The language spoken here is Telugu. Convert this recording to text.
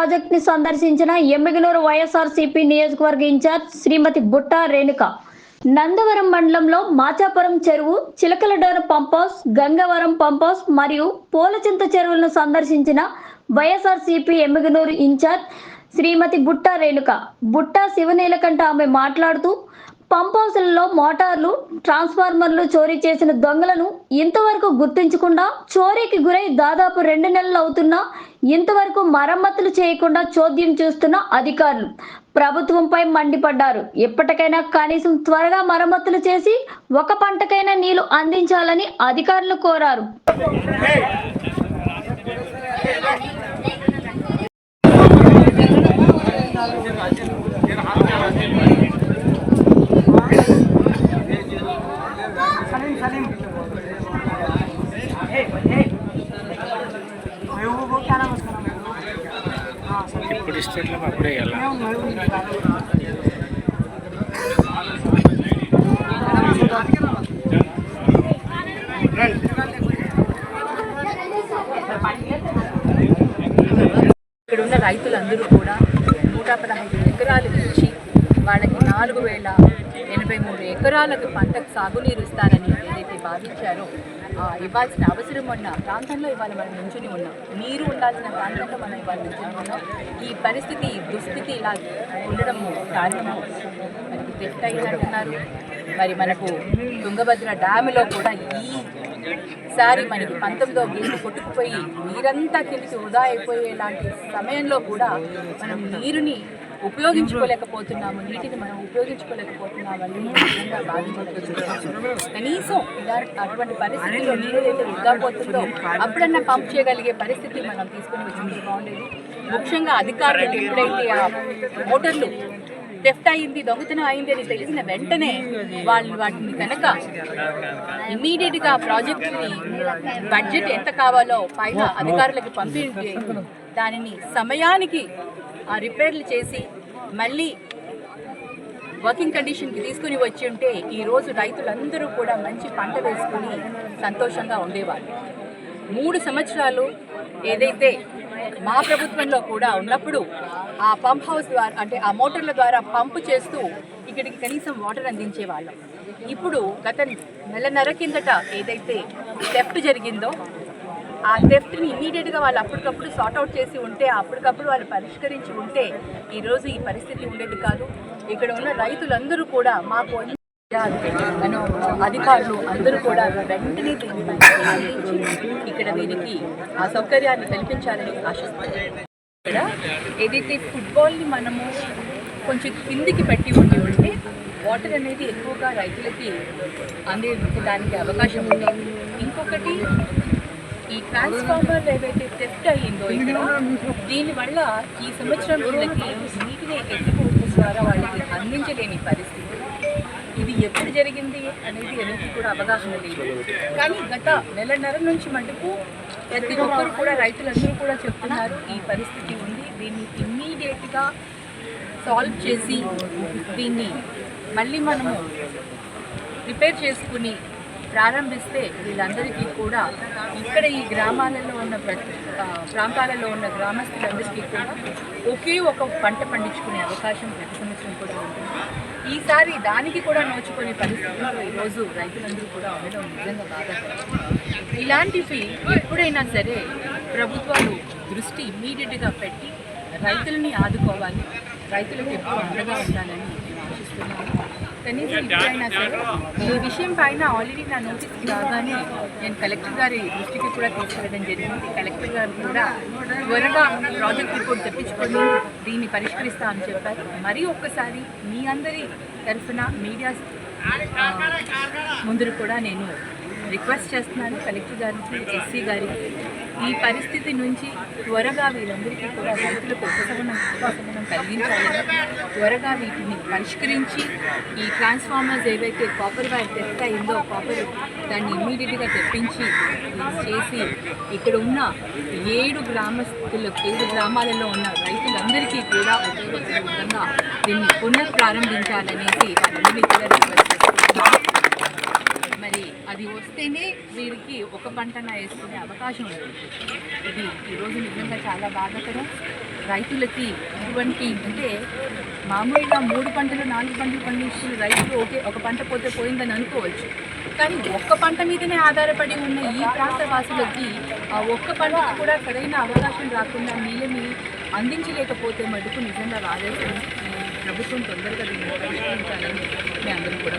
ప్రాజెక్ట్ని సందర్శించిన ఎమ్మిగనూరు వైఎస్ఆర్సీపీ నియోజకవర్గ ఇన్ఛార్జ్ శ్రీమతి బుట్ట రేణుక. నందవరం మండలంలో మాచాపురం చెరువు Chilakaladora pump house Gangavaram pump house మరియు పూలచింత చెరువులను సందర్శించిన వైఎస్ఆర్సీపీ ఎమ్మిగనూరు ఇన్ఛార్జ్ శ్రీమతి బుట్ట రేణుక. బుట్ట శివనీలకంఠ ఆమె మాట్లాడుతూ పంప్ హౌస్లలో మోటార్లు ట్రాన్స్ఫార్మర్లు చోరీ చేసిన దొంగలను ఇంతవరకు గుర్తించకుండా చోరీకి గురై దాదాపు రెండు నెలలు అవుతున్నా ఇంతవరకు మరమ్మతులు చేయకుండా చోద్యం చూస్తున్న అధికారులు ప్రభుత్వంపై మండిపడ్డారు. ఎప్పటికైనా కనీసం త్వరగా మరమ్మతులు చేసి ఒక పంటకైనా నీళ్ళు అందించాలని అధికారులు కోరారు. మనకి ఇప్పుడు ఇస్తే అప్పుడే ఇక్కడ ఉన్న రైతులందరూ కూడా నూట పదహైదు ఎకరాలు ఇచ్చి వాళ్ళకి నాలుగు వేల ఎనభై మూడు ఎకరాలకు పంటకు సాగునీరు ఇస్తానని భావించారో. ఆ, ఇవ్వాల్సిన అవసరం ఉన్న ప్రాంతంలో ఇవాళ మనం నుంచుని ఉన్నాం. నీరు ఉండాల్సిన ప్రాంతంలో మనం ఇవాళ నుంచుని ఉన్నాం. ఈ పరిస్థితి దుస్థితి ఇలా ఉండడం కారణము. మనకి తెఫ్ట్ అయిందంటున్నారు. మరి మనకు తుంగభద్ర డ్యామ్లో కూడా ఈ సారి మనకి పంతొమ్మిదో గేటు కొట్టుకుపోయి నీరంతా కిందికి వృధా అయిపోయేలాంటి సమయంలో కూడా మనం నీరుని ఉపయోగించుకోలేకపోతున్నాము. నీటిని మనం ఉపయోగించుకోలేకపోతున్నామని కనీసం ఇలా అటువంటి పరిస్థితుల్లో నీరు ఏదైతే అప్పుడన్నా పంప్ చేయగలిగే పరిస్థితి మనం తీసుకుని వచ్చింది బాగుండేది. ముఖ్యంగా అధికారులు ఎప్పుడైతే ఆ మోటార్లు థెఫ్ట్ అయింది దొంగతనం అయింది అని తెలిసిన వెంటనే వాళ్ళు వాటిని కనుక ఇమ్మీడియట్గా ప్రాజెక్టుని బడ్జెట్ ఎంత కావాలో పైన అధికారులకు పంపించి దానిని సమయానికి ఆ రిపేర్లు చేసి మళ్ళీ వర్కింగ్ కండిషన్కి తీసుకుని వచ్చి ఉంటే ఈరోజు రైతులందరూ కూడా మంచి పంట వేసుకుని సంతోషంగా ఉండేవాళ్ళు. మూడు సంవత్సరాలు ఏదైతే మా ప్రభుత్వంలో కూడా ఉన్నప్పుడు ఆ పంప్ హౌస్ ద్వారా అంటే ఆ మోటార్ల ద్వారా పంపు చేస్తూ ఇక్కడికి కనీసం వాటర్ అందించేవాళ్ళం. ఇప్పుడు గత నెలన్నర కిందట ఏదైతే థెఫ్ట్ జరిగిందో ఆ థెఫ్ట్ని ఇమీడియట్గా వాళ్ళు అప్పటికప్పుడు సార్ట్ అవుట్ చేసి ఉంటే అప్పటికప్పుడు వాళ్ళు పరిష్కరించి ఉంటే ఈరోజు ఈ పరిస్థితి ఉండేది కాదు. ఇక్కడ ఉన్న రైతులందరూ కూడా మాకు మనం అధికారులు అందరూ కూడా వెంటనే ఇక్కడ వీరికి ఆ సౌకర్యాన్ని కల్పించాలని ఆశిస్తున్నారు ఇక్కడ ఏదైతే ఫుట్బాల్ని మనము కొంచెం కిందికి పెట్టి ఉండి ఉంటే వాటర్ అనేది ఎక్కువగా రైతులకి అందే దానికి అవకాశం ఉంది. ఇంకొకటి ఈ ట్రాన్స్ఫార్మర్ ఏదైతే టెస్ట్ అయ్యిందో దీనివల్ల ఈ సంవత్సరం వీళ్ళకి నీటిని ఎత్తిపోవడం ద్వారా వాళ్ళకి అందించలేని పరిస్థితి. ఇది ఎప్పుడు జరిగింది అనేది ఎవరికి కూడా అవగాహన లేదు. కానీ గత నెలన్నర నుంచి మటుకు ప్రతి ఒక్కరు కూడా రైతులందరూ కూడా చెప్తున్నారు ఈ పరిస్థితి ఉంది. దీన్ని ఇమ్మీడియట్గా సాల్వ్ చేసి దీన్ని మళ్ళీ మనము రిపేర్ చేసుకుని ప్రారంభిస్తే వీళ్ళందరికీ కూడా ఇక్కడ ఈ గ్రామాలలో ఉన్న ప్రాంతాలలో ఉన్న గ్రామస్తులందరికీ కూడా ఒకే ఒక పంట పండించుకునే అవకాశం ప్రతి సంవత్సరం కూడా ఉంటుంది. ఈసారి దానికి కూడా నోచుకునే పరిస్థితుల్లో ఈరోజు రైతులందరూ కూడా ఉండడం నిజంగా బాగా ఇలాంటివి ఎప్పుడైనా సరే ప్రభుత్వాలు దృష్టి ఇమ్మీడియట్గా పెట్టి రైతులని ఆదుకోవాలి రైతులకు ఎప్పుడు అండగా ఉండాలని నేను ఆశిస్తున్నాను. కనీసం ఇప్పుడైనా సరే ఈ విషయం పైన ఆల్రెడీ నా నోటీస్ రాగానే నేను కలెక్టర్ గారి దృష్టికి కూడా తీసుకెళ్ళడం జరిగింది. కలెక్టర్ గారు కూడా త్వరగా ప్రాజెక్ట్ రిపోర్ట్ తెప్పించుకొని దీన్ని పరిష్కరిస్తా అని చెప్పారు. మరీ ఒక్కసారి మీ అందరి తరఫున మీడియా ముందు కూడా నేను రిక్వెస్ట్ చేస్తున్నాను కలెక్టర్ గారికి ఎస్సీ గారికి. ఈ పరిస్థితి నుంచి త్వరగా వీళ్ళందరికీ కూడా రైతులకు ఉపశమనం ఉపశమనం కలిగించాలని త్వరగా వీటిని పరిష్కరించి ఈ ట్రాన్స్ఫార్మర్స్ ఏవైతే కాపర్ వైర్ తెస్తా అయిందో కాపర్ దాన్ని ఇమ్మీడియట్గా తెప్పించి చేసి ఇక్కడ ఉన్న ఏడు గ్రామస్తులు ఏడు గ్రామాలలో ఉన్న రైతులందరికీ కూడా ఉపయోగపడే విధంగా దీన్ని పునఃప్రారంభించాలనేసి వాళ్ళందరినీ కూడా రిక్వెస్ట్ చేస్తున్నాను మరి అది వస్తేనే వీరికి ఒక పంటన వేసుకునే అవకాశం ఉంది ఇది ఈరోజు నిజంగా చాలా బాధాకరం. రైతులకి ఇటువంటి అంటే మామూలుగా మూడు పంటలు నాలుగు పంటలు పండించిన రైతులు ఒకే ఒక పంట పోతే పోయిందని అనుకోవచ్చు. కానీ ఒక్క పంట మీదనే ఆధారపడి ఉన్న ఈ ప్రాంత వాసులకి ఆ ఒక్క పంటకు కూడా సరైన అవకాశం రాకుండా నీళ్ళని అందించలేకపోతే మటుకు నిజంగా రాజేశ్వరం ప్రభుత్వం తొందరగా దీన్ని పరిష్కరించాలని మేము అందరం కూడా